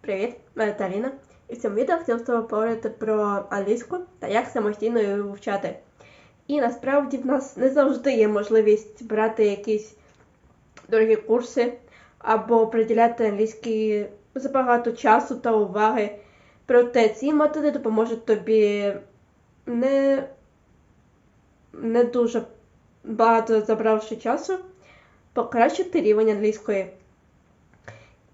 Привіт, мене Таріна. І в цьому відео хотів з тобою поговорити про англійську та як самостійно її вивчати. І насправді в нас не завжди є можливість брати якісь дорогі курси або приділяти англійській забагато часу та уваги. Проте ці методи допоможуть тобі не, не дуже багато забравши часу, покращити рівень англійської.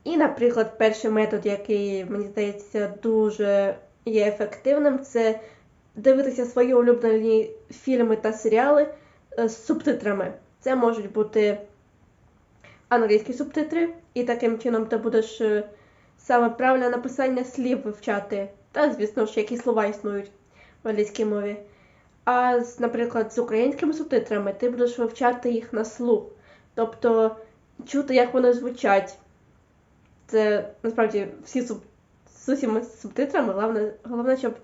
І, наприклад, перший метод, який, мені здається, дуже є ефективним, це дивитися свої улюблені фільми та серіали е, з субтитрами. Це можуть бути англійські субтитри, і таким чином ти будеш е, саме правильне написання слів вивчати, та, звісно ж, які слова існують в англійській мові. А, наприклад, з українськими субтитрами ти будеш вивчати їх на слух. Тобто чути, як вони звучать. Це насправді всі суб... з усіма субтитрами. Головне, головне, щоб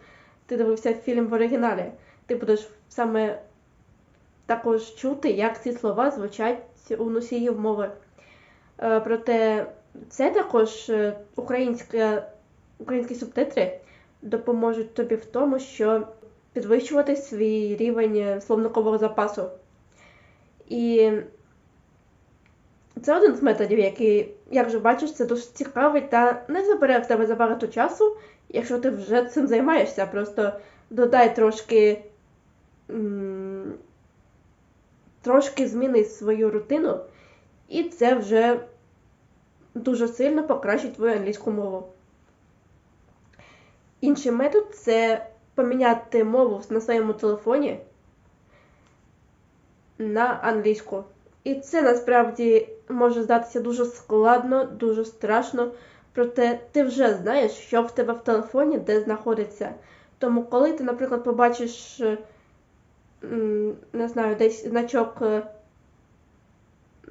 ти дивився фільм в оригіналі. Ти будеш саме також чути, як ці слова звучать у носіїв мови. Е, проте це також е, українська, українські субтитри допоможуть тобі в тому, що підвищувати свій рівень словникового запасу. І це один з методів, який, як вже бачиш, це дуже цікавий та не забере в тебе забагато часу, якщо ти вже цим займаєшся. Просто додай трошки трошки зміни свою рутину, і це вже дуже сильно покращить твою англійську мову. Інший метод це поміняти мову на своєму телефоні на англійську. І це насправді може здатися дуже складно, дуже страшно. Проте ти вже знаєш, що в тебе в телефоні де знаходиться. Тому, коли ти, наприклад, побачиш, не знаю, десь значок, е,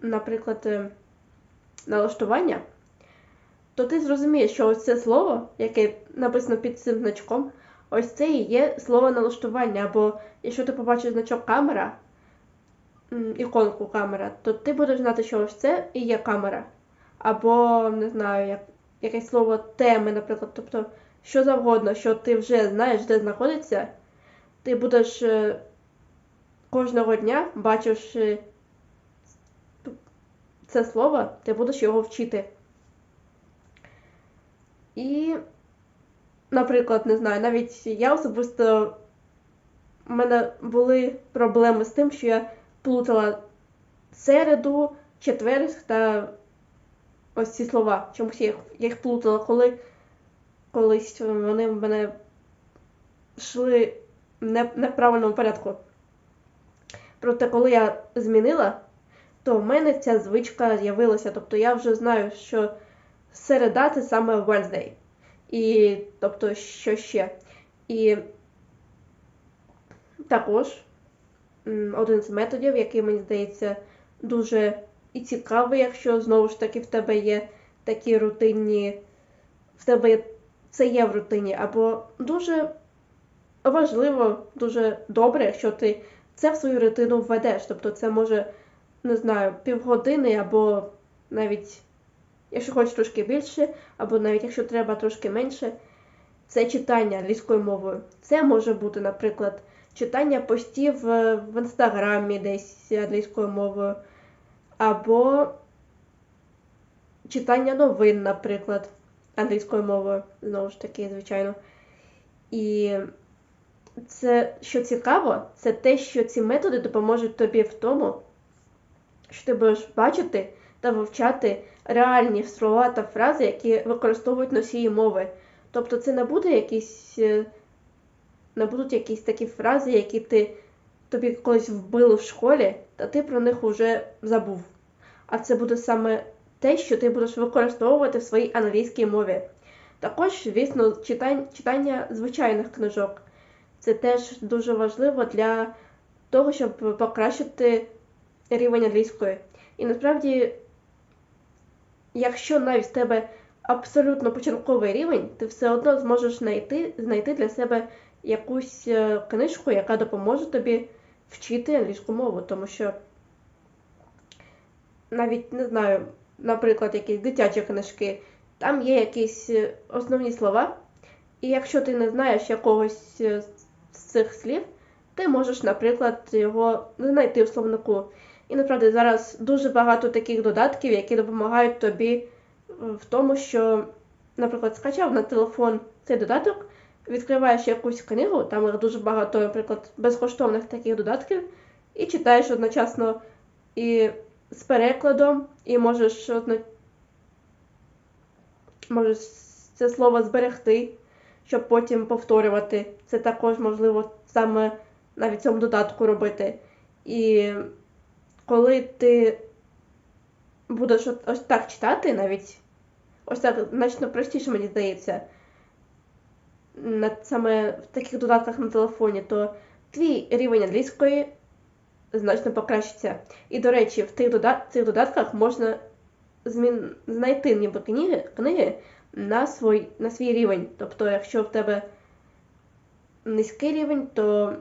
наприклад, е, налаштування, то ти зрозумієш, що ось це слово, яке написано під цим значком, ось це і є слово налаштування. Або якщо ти побачиш значок камера, іконку камера, то ти будеш знати, що ось це і є камера. Або, не знаю, як, якесь слово теми, наприклад. Тобто, що завгодно, що ти вже знаєш, де знаходиться, ти будеш е, кожного дня, бачивши це слово, ти будеш його вчити. І, наприклад, не знаю, навіть я особисто у мене були проблеми з тим, що я плутала середу, четверг та ось ці слова. Чомусь я їх, я їх плутала, коли колись вони в мене йшли не, не в правильному порядку. Проте, коли я змінила, то в мене ця звичка з'явилася. Тобто я вже знаю, що середа це саме Wednesday. І тобто, що ще. І також один з методів, який, мені здається, дуже і цікавий, якщо знову ж таки в тебе є такі рутинні, в тебе це є в рутині, або дуже важливо, дуже добре, якщо ти це в свою рутину введеш. Тобто це може, не знаю, півгодини, або навіть, якщо хочеш трошки більше, або навіть якщо треба трошки менше, це читання англійською мовою. Це може бути, наприклад читання постів в інстаграмі десь англійською мовою, або читання новин, наприклад, англійською мовою, знову ж таки, звичайно. І це, що цікаво, це те, що ці методи допоможуть тобі в тому, що ти будеш бачити та вивчати реальні слова та фрази, які використовують носії мови. Тобто це не буде якийсь е, не будуть якісь такі фрази, які ти тобі колись вбили в школі, та ти про них уже забув. А це буде саме те, що ти будеш використовувати в своїй англійській мові. Також, звісно, читання, читання звичайних книжок. Це теж дуже важливо для того, щоб покращити рівень англійської. І насправді, якщо навіть в тебе абсолютно початковий рівень, ти все одно зможеш знайти, знайти для себе якусь е, книжку, яка допоможе тобі вчити англійську мову, тому що навіть не знаю, наприклад, якісь дитячі книжки, там є якісь е, основні слова, і якщо ти не знаєш якогось е, з цих слів, ти можеш, наприклад, його знайти в словнику. І насправді зараз дуже багато таких додатків, які допомагають тобі в тому, що, наприклад, скачав на телефон цей додаток, відкриваєш якусь книгу, там дуже багато, наприклад, безкоштовних таких додатків, і читаєш одночасно і з перекладом, і можеш можеш це слово зберегти, щоб потім повторювати. Це також можливо саме навіть цьому додатку робити. І коли ти будеш ось так читати, навіть ось так значно простіше, мені здається, саме в таких додатках на телефоні, то твій рівень англійської значно покращиться. І, до речі, в тих додат цих додатках можна змін... знайти ніби книги книги на свій, на свій рівень. Тобто, якщо в тебе низький рівень, то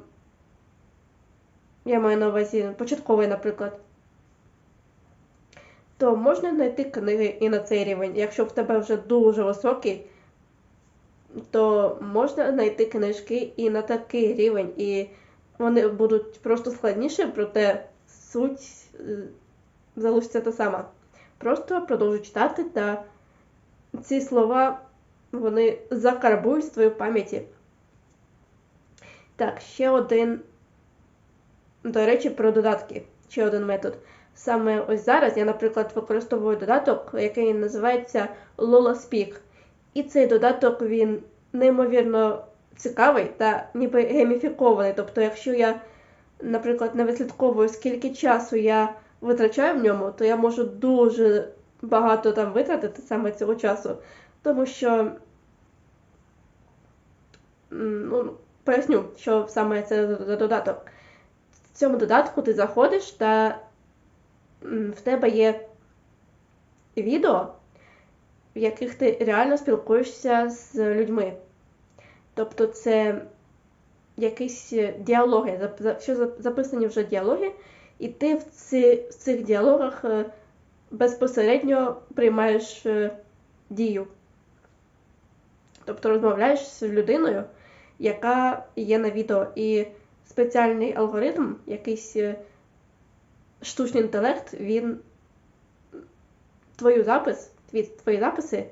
я маю на увазі початковий, наприклад, то можна знайти книги і на цей рівень. Якщо в тебе вже дуже високий, то можна знайти книжки і на такий рівень. І вони будуть просто складніші, проте суть е, залишиться та сама. Просто продовжуй читати, та ці слова вони закарбують в пам'яті. Так, ще один, до речі, про додатки. Ще один метод. Саме ось зараз я, наприклад, використовую додаток, який називається Lola Speak. І цей додаток він неймовірно цікавий та ніби гейміфікований. Тобто, якщо я, наприклад, не вислідковую, скільки часу я витрачаю в ньому, то я можу дуже багато там витратити саме цього часу. Тому що, ну, поясню, що саме це за додаток. В цьому додатку ти заходиш та в тебе є відео, в яких ти реально спілкуєшся з людьми. Тобто це якісь діалоги, що записані вже діалоги, і ти в, ці, в цих діалогах е, безпосередньо приймаєш е, дію. Тобто розмовляєш з людиною, яка є на відео. І спеціальний алгоритм, якийсь е, штучний інтелект, він твою запис, твої записи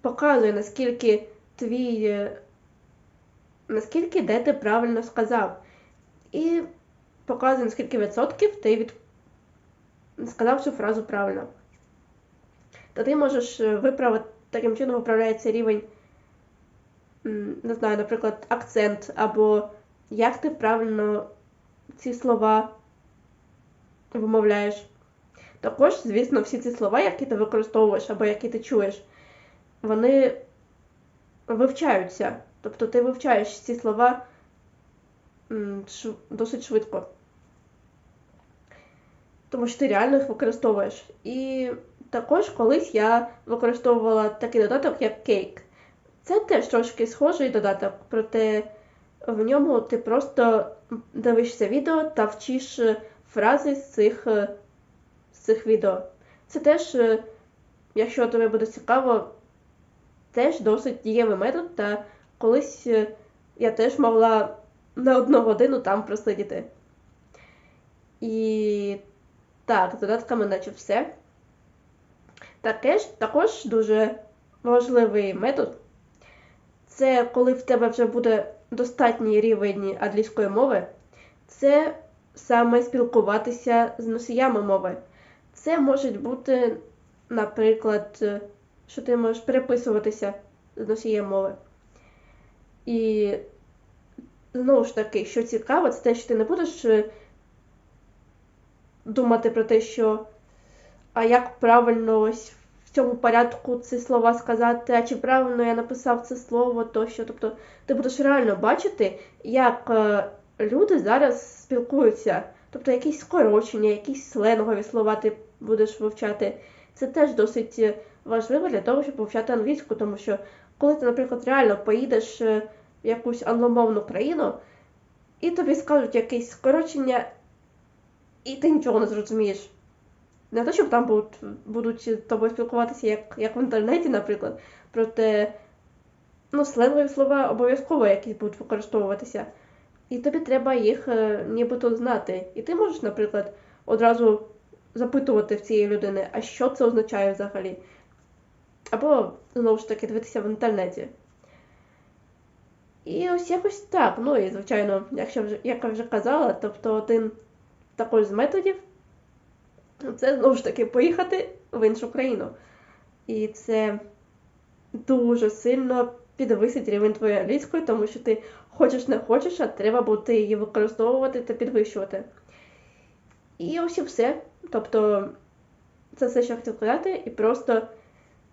показує, наскільки твій, е, наскільки де ти правильно сказав. І показує, наскільки відсотків ти від... сказав цю фразу правильно. То ти можеш е, виправити, таким чином виправляється рівень, не знаю, наприклад, акцент, або як ти правильно ці слова вимовляєш. Також, звісно, всі ці слова, які ти використовуєш або які ти чуєш, вони вивчаються. Тобто ти вивчаєш ці слова досить швидко. Тому що ти реально їх використовуєш. І також колись я використовувала такий додаток, як Cake. Це теж трошки схожий додаток, проте в ньому ти просто дивишся відео та вчиш фрази з цих цих відео. Це теж, якщо тобі буде цікаво, теж досить дієвий метод, та колись е, я теж могла на одну годину там просидіти. І так, з додатками наче все. Також, також дуже важливий метод. Це коли в тебе вже буде достатній рівень англійської мови, це саме спілкуватися з носіями мови. Це можуть бути, наприклад, що ти можеш переписуватися з носієм мови. І знову ж таки, що цікаво, це те, що ти не будеш е, думати про те, що а як правильно ось в цьому порядку ці слова сказати, а чи правильно я написав це слово тощо. Тобто ти будеш реально бачити, як е, люди зараз спілкуються. Тобто якісь скорочення, якісь сленгові слова ти будеш вивчати. Це теж досить е, важливо для того, щоб вивчати англійську, тому що коли ти, наприклад, реально поїдеш е, в якусь англомовну країну, і тобі скажуть якесь скорочення, і ти нічого не зрозумієш. Не те, щоб там будуть, будуть з тобою спілкуватися, як, як в інтернеті, наприклад. Проте, ну, сленгові слова обов'язково якісь будуть використовуватися. І тобі треба їх е, нібито знати. І ти можеш, наприклад, одразу запитувати в цієї людини, а що це означає взагалі. Або, знову ж таки, дивитися в інтернеті. І ось якось так. Ну і, звичайно, якщо вже, як я вже казала, тобто один також з методів це знову ж таки поїхати в іншу країну. І це дуже сильно підвисить рівень твоєї англійської, тому що ти хочеш не хочеш, а треба буде її використовувати та підвищувати. І ось і все. Тобто, це все, що я хотів сказати, і просто,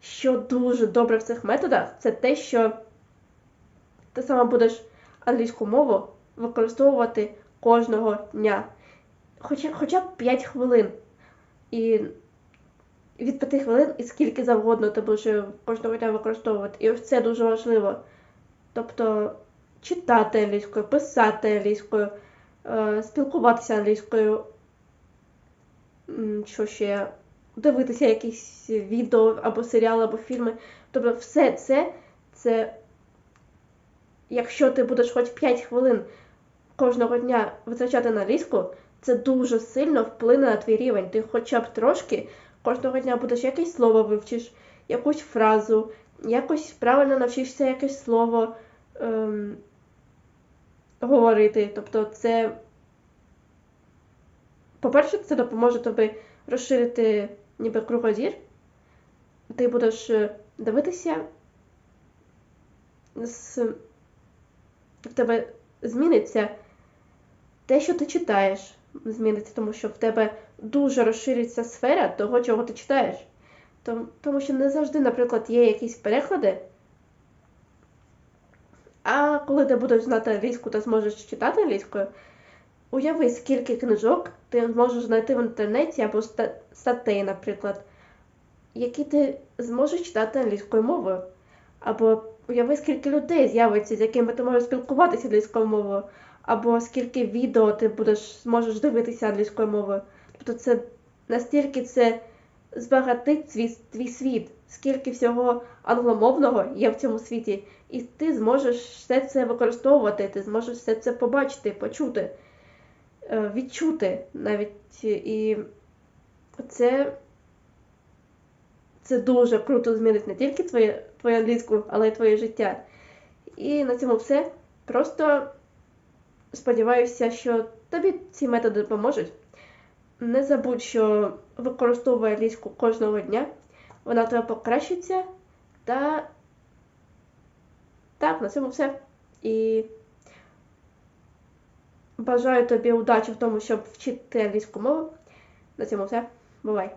що дуже добре в цих методах, це те, що ти сама будеш англійську мову використовувати кожного дня. Хоча, хоча б 5 хвилин. І від 5 хвилин і скільки завгодно ти будеш кожного дня використовувати. І ось це дуже важливо. Тобто читати англійською, писати англійською, е, спілкуватися англійською, що ще, дивитися якісь відео або серіали, або фільми. Тобто все це, це якщо ти будеш хоч 5 хвилин кожного дня витрачати на англійську, це дуже сильно вплине на твій рівень. Ти хоча б трошки кожного дня будеш якесь слово вивчиш, якусь фразу, якось правильно навчишся якесь слово ем, говорити. Тобто це, по-перше, це допоможе тобі розширити ніби кругозір. Ти будеш е, дивитися, з... в тебе зміниться те, що ти читаєш, зміниться, тому що в тебе дуже розшириться сфера того, чого ти читаєш. Тому, тому що не завжди, наприклад, є якісь переклади. А коли ти будеш знати англійську та зможеш читати англійською, уяви, скільки книжок ти зможеш знайти в інтернеті або ста- статей, наприклад, які ти зможеш читати англійською мовою. Або уяви, скільки людей з'явиться, з якими ти можеш спілкуватися англійською мовою, або скільки відео ти будеш зможеш дивитися англійською мовою. Тобто це настільки це збагатить твій світ, скільки всього англомовного є в цьому світі, і ти зможеш все це використовувати, ти зможеш все це побачити, почути, е, відчути навіть. І це, це дуже круто змінить не тільки твоє, твою англійську, але й твоє життя. І на цьому все. Просто сподіваюся, що тобі ці методи допоможуть. Не забудь, що використовуй англійську кожного дня, вона тебе покращиться. Та так, на цьому все. І бажаю тобі удачі в тому, щоб вчити англійську мову. На цьому все. Бувай!